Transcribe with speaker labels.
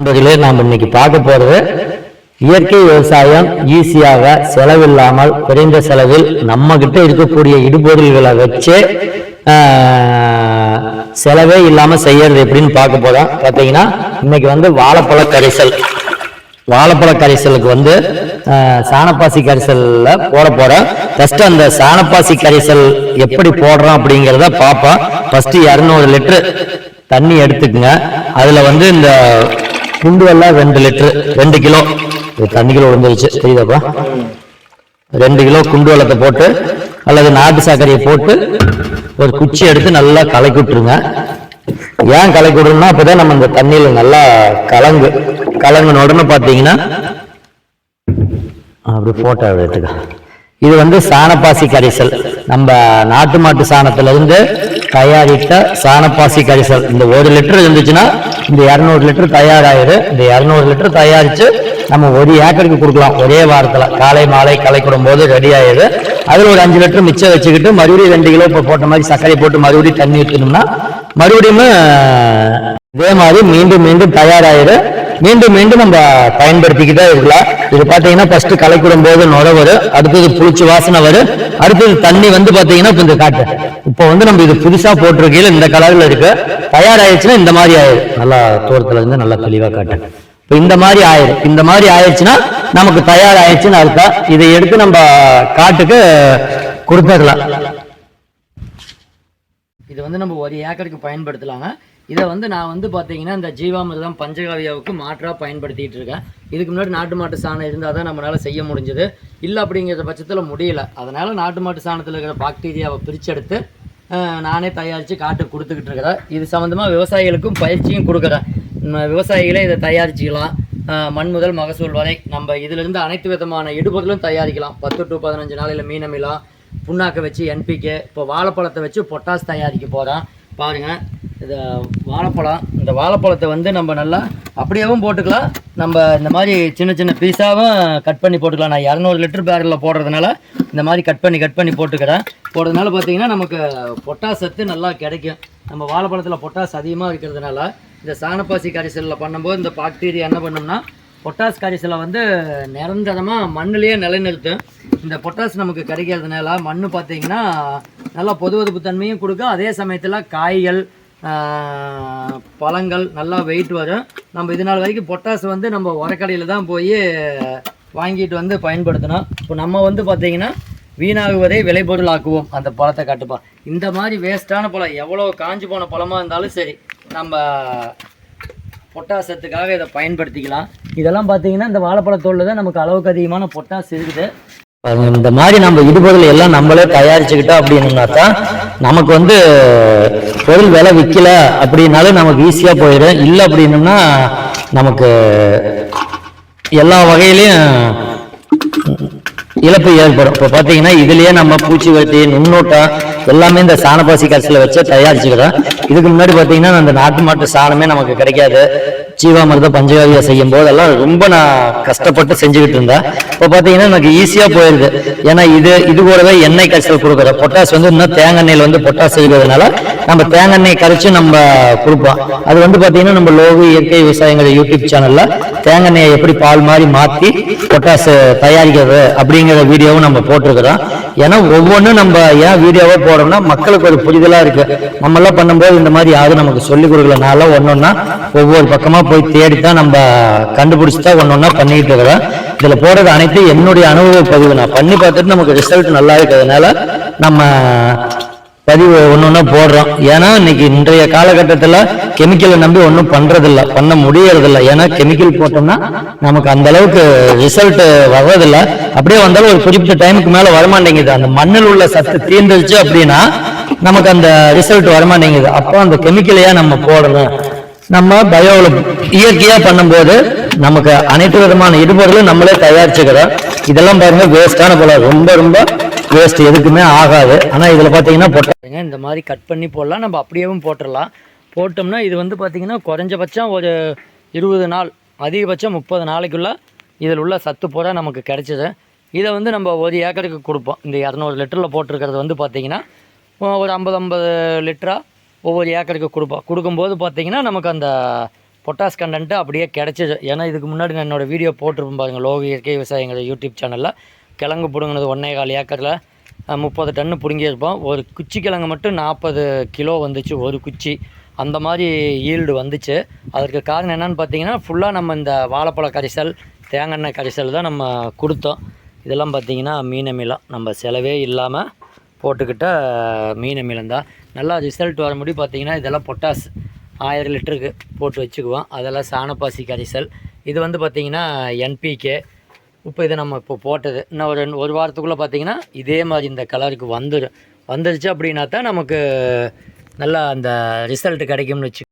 Speaker 1: நண்பர்களே நாம் இன்னைக்கு பார்க்க போறது இயற்கை விவசாயம் ஈஸியாக செலவில்லாமல் குறைந்த செலவில் நம்ம கிட்ட இருக்கக்கூடிய இடுபொருள்களை வச்சு செலவே இல்லாம செய்யறது எப்படின்னு பார்க்க போறோம். பார்த்தீங்கன்னா இன்னைக்கு வந்து வாழைப்பழ கரைசல். வாழைப்பழ கரைசலுக்கு வந்து சாணப்பாசி கரைசலில் போட போறோம். ஃபர்ஸ்ட் அந்த சாணப்பாசி கரைசல் எப்படி போடுறோம் அப்படிங்கிறத பார்ப்போம். ஃபர்ஸ்ட் இரநூறு லிட்டர் தண்ணி எடுத்துக்கங்க. அதுல வந்து இந்த குண்டு ரெண்டு லிட்டரு ரெண்டு கிலோ. இது தண்ணி கிலோ விழுந்துருச்சு தெரியுதாப்பா? ரெண்டு கிலோ குண்டு வெள்ளத்தை போட்டு அல்லது நாட்டு சர்க்கரையை போட்டு ஒரு குச்சி எடுத்து நல்லா கலக்கி விட்டுருங்க. ஏன் கலக்கி விடணும்னா அப்போதான் நம்ம இந்த தண்ணியில் நல்லா கலங்கு. கலங்குன உடனே பார்த்தீங்கன்னா அப்படி போட்டோ எடுத்துக்க இது வந்து சாணப்பாசி கரைசல். நம்ம நாட்டு மாட்டு சாணத்திலிருந்து தயாரித்த சாணப்பாசி கரைசல். இந்த ஒரு லிட்டர் இருந்துச்சுன்னா இந்த இரநூறு லிட்டர் தயாராயிரு. இந்த இரநூறு லிட்டர் தயாரித்து நம்ம ஒரு ஏக்கருக்கு கொடுக்கலாம். ஒரே வாரத்தில். காலை மாலை கலைக்கிடும் போது ரெடி ஆயிடுது அதில் ஒரு அஞ்சு லிட்டர் மிச்சம் வச்சுக்கிட்டு மறுபடியும் ரெண்டு கிலோ இப்போ போட்ட மாதிரி சர்க்கரை போட்டு மறுபடியும் தண்ணி ஊற்றணும்னா மறுபடியும் இதே மாதிரி மீண்டும் மீண்டும் தயாராயிரு. மீண்டும் மீண்டும் நம்ம பயன்படுத்திக்கிட்டே இருக்கலாம். இது பாத்தீங்கன்னா ஃபர்ஸ்ட் கலைக்கூடும் போது நுர வரும். அடுத்தது புளிச்சு வாசனை வரும். அடுத்தது தண்ணி வந்து பாத்தீங்கன்னா கொஞ்சம் இந்த காட்டு. இப்போ வந்து நம்ம இது புதுசா போட்டிருக்கையில இந்த கலர்ல இருக்கு. தயாராயிடுச்சுன்னா இந்த மாதிரி ஆயிடும் நல்லா தூரத்துல இருந்து நல்லா தெளிவா காட்டு. இப்போ இந்த மாதிரி ஆயிரும். இந்த மாதிரி ஆயிடுச்சுன்னா நமக்கு தயாராயிடுச்சுன்னு அர்த்தம். இதை எடுத்து நம்ம காட்டுக்கு கொடுத்துடலாம். இது வந்து நம்ம ஒரு ஏக்கருக்கு பயன்படுத்தலாங்க. இதை வந்து நான் வந்து பார்த்தீங்கன்னா இந்த ஜீவாமிர்தம் பஞ்சகாவியாவுக்கு மாற்றாக பயன்படுத்திகிட்டு இருக்கேன். இதுக்கு முன்னாடி நாட்டு மாட்டு சாணம் இருந்தால் தான் நம்மளால் செய்ய முடிஞ்சது. இல்லை அப்படிங்கிற பட்சத்தில் முடியல. அதனால் நாட்டு மாட்டு சாணத்தில் இருக்கிற பாக்டீரியாவை பிரிச்செடுத்து நானே தயாரித்து காட்டுக்கு கொடுத்துக்கிட்டு இருக்கிறேன். இது சம்மந்தமாக விவசாயிகளுக்கும் பயிற்சியும் கொடுக்குறேன். விவசாயிகளே இதை தயாரிச்சுக்கலாம். மண் முதல் மகசூல் வரை நம்ம இதிலிருந்து அனைத்து விதமான இடுபொருளும் தயாரிக்கலாம். பத்து டு பதினஞ்சு நாளையில் மீனமிலாம் புண்ணாக்கை வச்சு என்பிகே இப்போ வாழைப்பழத்தை வச்சு பொட்டாஸ் தயாரிக்க போகிறேன் பாருங்கள் இது வாழைப்பழம். இந்த வாழைப்பழத்தை வந்து நம்ம நல்லா அப்படியேவும் போட்டுக்கலாம். நம்ம இந்த மாதிரி சின்ன சின்ன பீஸாவும் கட் பண்ணி போட்டுக்கலாம். நான் இரநூறு லிட்டர் பேரலில் போடுறதுனால இந்த மாதிரி கட் பண்ணி கட் பண்ணி போட்டுக்கிறேன். போடுறதுனால பார்த்தீங்கன்னா நமக்கு பொட்டாசத்து நல்லா கிடைக்கும். நம்ம வாழைப்பழத்தில் பொட்டாஸ் அதிகமாக இருக்கிறதுனால இந்த சாணப்பாசி கரைசலில் பண்ணும்போது இந்த பாக்டீரியா என்ன பண்ணும்னா பொட்டாஸ் கரைசலை வந்து நிரந்தரமாக மண்ணிலேயே நிலைநிறுத்தும். இந்த பொட்டாஸ் நமக்கு கிடைக்கிறதுனால மண் பார்த்தீங்கன்னா நல்லா பொதுவதுப்பு தன்மையும் கொடுக்கும். அதே சமயத்தில் காய்கள் பழங்கள் நல்லா வெயிட் வரும். நம்ம இது நாள் வரைக்கும் பொட்டாஸ் வந்து நம்ம உரக்கடையில் தான் போய் வாங்கிட்டு வந்து பயன்படுத்தணும். இப்போ நம்ம வந்து பார்த்திங்கன்னா வீணாகுவதை விளைபொருள் ஆக்குவோம். அந்த பழத்தை கட்டுப்பா. இந்த மாதிரி வேஸ்ட்டான பழம் எவ்வளோ காஞ்சு போன பழமாக இருந்தாலும் சரி நம்ம பொட்டாசத்துக்காக இதை பயன்படுத்திக்கலாம். இதெல்லாம் பார்த்தீங்கன்னா இந்த வாழைப்பழத்தோல்ல தான் நமக்கு அளவுக்கு அதிகமான பொட்டாஸ் இருக்குது. இந்த மாதிரி நம்ம இடுபொருள் எல்லாம் நம்மளே தயாரிச்சுக்கிட்டோம் அப்படின்னா தான் நமக்கு வந்து பொருள் விலை விற்கல அப்படின்னாலும் நமக்கு ஈஸியாக போயிடும். இல்லை அப்படின்னம்னா நமக்கு எல்லா வகையிலையும் இழப்பு ஏற்படும். இப்போ பார்த்தீங்கன்னா இதுலேயே நம்ம பூச்சி வெட்டி நுண்ணூட்டம் எல்லாமே இந்த சாணப்பாசி கரைசலை வச்சு தயாரிச்சுக்கிறோம். இதுக்கு முன்னாடி பார்த்தீங்கன்னா அந்த நாட்டு மாட்டு சாணமே நமக்கு கிடைக்காது. ஜீவாமிர்த பஞ்சகாவியா செய்யும் போதெல்லாம் ரொம்ப நான் கஷ்டப்பட்டு செஞ்சுக்கிட்டு இருந்தேன். இப்போ பார்த்தீங்கன்னா எனக்கு ஈஸியாக போயிடுது ஏன்னா இது இது கூடவே எண்ணெய் கரைச்சல் கொடுக்குறோம் பொட்டாஸ் வந்து இன்னும் தேங்காய் எண்ணெயில் வந்து பொட்டாஸ் செய்வதனால நம்ம தேங்காய் கரைச்சி நம்ம கொடுப்போம். அது வந்து பார்த்தீங்கன்னா நம்ம லோகு இயற்கை விவசாயங்கிற யூடியூப் சேனலில் தேங்காய் எண்ணெயை எப்படி பால் மாதிரி மாற்றி பொட்டாஸ் தயாரிக்கிறது அப்படிங்கிற வீடியோவும் நம்ம போட்டிருக்கிறோம். ஏன்னா ஒவ்வொன்றும் நம்ம ஏன் வீடியோவாக போடுறோம்னா மக்களுக்கு ஒரு புரிதலாக இருக்குது நம்மளாம் பண்ணும்போது இந்த மாதிரி யாரும் நமக்கு சொல்லி கொடுக்கல. நான்லாம் ஒன்றா ஒவ்வொரு பக்கமாக போய் தேடித்தான் நம்ம கண்டுபிடிச்சி தான் ஒன்றா பண்ணிக்கிட்டு இருக்கிறோம். இதில் போடுறது அனைத்து என்னுடைய அனுபவ பதிவு. நான் பண்ணி பார்த்துட்டு நமக்கு ரிசல்ட் நல்லா இருக்கிறதுனால நம்ம பதிவு ஒன்று ஒன்றா போடுறோம். ஏன்னா இன்னைக்கு இன்றைய காலகட்டத்தில் கெமிக்கலை நம்பி ஒன்றும் பண்ணுறதில்ல பண்ண முடியறதில்ல. ஏன்னா கெமிக்கல் போட்டோம்னா நமக்கு அந்த அளவுக்கு ரிசல்ட் வர்றதில்ல. அப்படியே வந்தாலும் ஒரு குறிப்பிட்ட டைமுக்கு மேலே வரமாட்டேங்குது. அந்த மண்ணில் உள்ள சத்து தீர்ந்துருச்சு அப்படின்னா நமக்கு அந்த ரிசல்ட் வரமாட்டேங்குது. அப்போ அந்த கெமிக்கலையாக நம்ம போடணும். நம்ம பயோல இயற்கையா பண்ணும்போது நமக்கு அனைத்து விதமான இடுபொருளும் நம்மளே தயாரிச்சுக்கிறோம். இதெல்லாம் பாருங்க வேஸ்டான போல ரொம்ப ரொம்ப வேஸ்ட் எதுக்குமே ஆகாது. ஆனா இதுல பாத்தீங்கன்னா போட்டாங்க இந்த மாதிரி கட் பண்ணி போடலாம். நம்ம அப்படியேவும் போட்டுடலாம். போட்டோம்னா இது வந்து பார்த்தீங்கன்னா குறைஞ்சபட்சம் ஒரு இருபது நாள் அதிகபட்சம் முப்பது நாளைக்குள்ளே இதில் உள்ள சத்து பூரா நமக்கு கிடைச்சிது இதை வந்து நம்ம ஒரு ஏக்கருக்கு கொடுப்போம். இந்த இரநூறு லிட்டரில் போட்டிருக்கிறது வந்து பார்த்திங்கன்னா ஒரு ஐம்பது ஐம்பது லிட்டராக ஒவ்வொரு ஏக்கருக்கு கொடுப்போம். கொடுக்கும்போது பார்த்தீங்கன்னா நமக்கு அந்த பொட்டாஸ் கண்டென்ட்டு அப்படியே கிடச்சிது ஏன்னா இதுக்கு முன்னாடி நான் என்னோடய வீடியோ போட்டிருப்பேன் பாருங்கள் லோக இயற்கை விவசாயிங்கிற யூடியூப் சேனலில் கிழங்கு பிடுங்கினது ஒன்றே கால் ஏக்கரில் முப்பது டன்னு பிடுங்கியிருப்போம். ஒரு குச்சி கிழங்கு மட்டும் நாற்பது கிலோ வந்துச்சு ஒரு குச்சி. அந்த மாதிரி ஈல்டு வந்துச்சு. அதற்கு காரணம் என்னன்னு பார்த்தீங்கன்னா ஃபுல்லாக நம்ம இந்த வாழைப்பழ கரிசல் தேங்காய் கரிசல் தான் நம்ம கொடுத்தோம். இதெல்லாம் பார்த்தீங்கன்னா மீன் நம்ம செலவே இல்லாமல் போட்டுக்கிட்டால் மீன் அமிலம் நல்லா ரிசல்ட் வர முடி பார்த்தீங்கன்னா இதெல்லாம் பொட்டாஸ் ஆயிரம் லிட்டருக்கு போட்டு வச்சுக்குவோம். அதெல்லாம் சாணப்பாசி கரிசல். இது வந்து பார்த்தீங்கன்னா என்பிகே இப்போ இது நம்ம இப்போ போட்டது. இன்னும் ஒரு ரெண்டு ஒரு வாரத்துக்குள்ளே பார்த்திங்கன்னா இதே மாதிரி இந்த கலருக்கு வந்துடும் வந்துருச்சு அப்படின்னா தான் நமக்கு நல்லா அந்த ரிசல்ட் கிடைக்கும்னு வச்சு